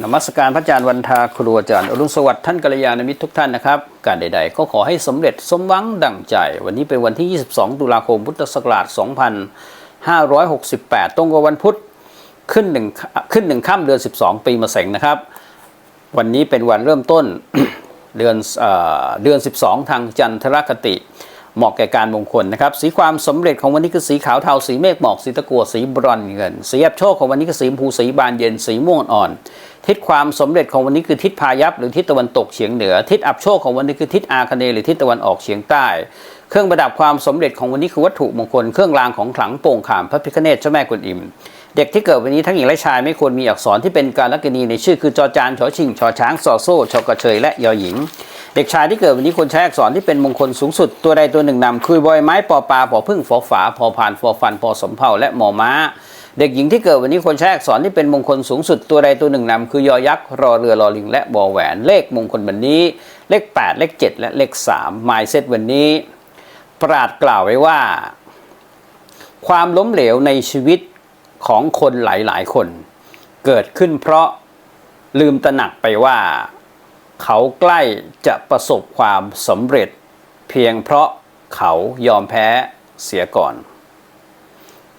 นมัสการพระอาจารย์วันทาครูอาจารย์อรุณสวัสดิ์ท่านกัลยาณมิตรทุกท่านนะครับ การใดๆ ก็ขอให้สำเร็จสมหวังดั่งใจ วันนี้เป็นวันที่ 22 ตุลาคมพุทธศักราช 2568 ตรงกับวันพุธขึ้นหนึ่งขึ้นหนึ่งค่ำเดือน 12 ปีมะเสงนะครับ วันนี้เป็นวันเริ่มต้นเดือนเอ่อเดือน 12 ทางจันทรคติเหมาะแก่การมงคลนะครับ สีความสำเร็จของวันนี้คือสีขาวเทาสีเมฆหมอกสีตะกัวสีบรอนเงินสีแอบโชคของวันนี้คือสีชมพูสีบานเย็นสีม่วงอ่อน ทิศความสำเร็จของวันนี้คือทิศพายัพหรือทิศตะวันตกเฉียงเหนือ ทิศอับโชคของวันนี้คือทิศอาคเนหรือทิศตะวันออกเฉียงใต้ เครื่องประดับความสำเร็จของวันนี้คือวัตถุมงคลเครื่องรางของขลังโป่งขามพระพิฆเนศเจ้าแม่กวนอิม เด็กที่เกิดวันนี้ทั้งหญิงและชายไม่ควรมีอักษรที่เป็นการลักณีในชื่อคือจอจานชอชิงชอช้างซอโซ่ชอกระเชยและยอหญิง เด็กชายที่เกิดวันนี้ควรใช้อักษรที่เป็นมงคลสูงสุดตัวใดตัวหนึ่งนำคือบอยไม้ปอปลาปอพึ่งฟอฝาพอผ่านฟอฟันพอสมเภาและหมอม้า เด็กหญิงที่เกิดวันนี้ควรใช้อักษรที่เป็นมงคลสูงสุดตัวใดตัวหนึ่งนำคือยอยักษ์รอเรือรอลิง และบอแหวน เลขมงคลวันนี้ เลข 8 เลข 7 และเลข3หมายเซตวันนี้ ปราดกล่าวไว้ว่า ความล้มเหลวในชีวิตของคนหลายๆ คน เกิดขึ้นเพราะลืมตระหนักไปว่า เขาใกล้จะประสบความสำเร็จ เพียงเพราะเขายอมแพ้เสียก่อน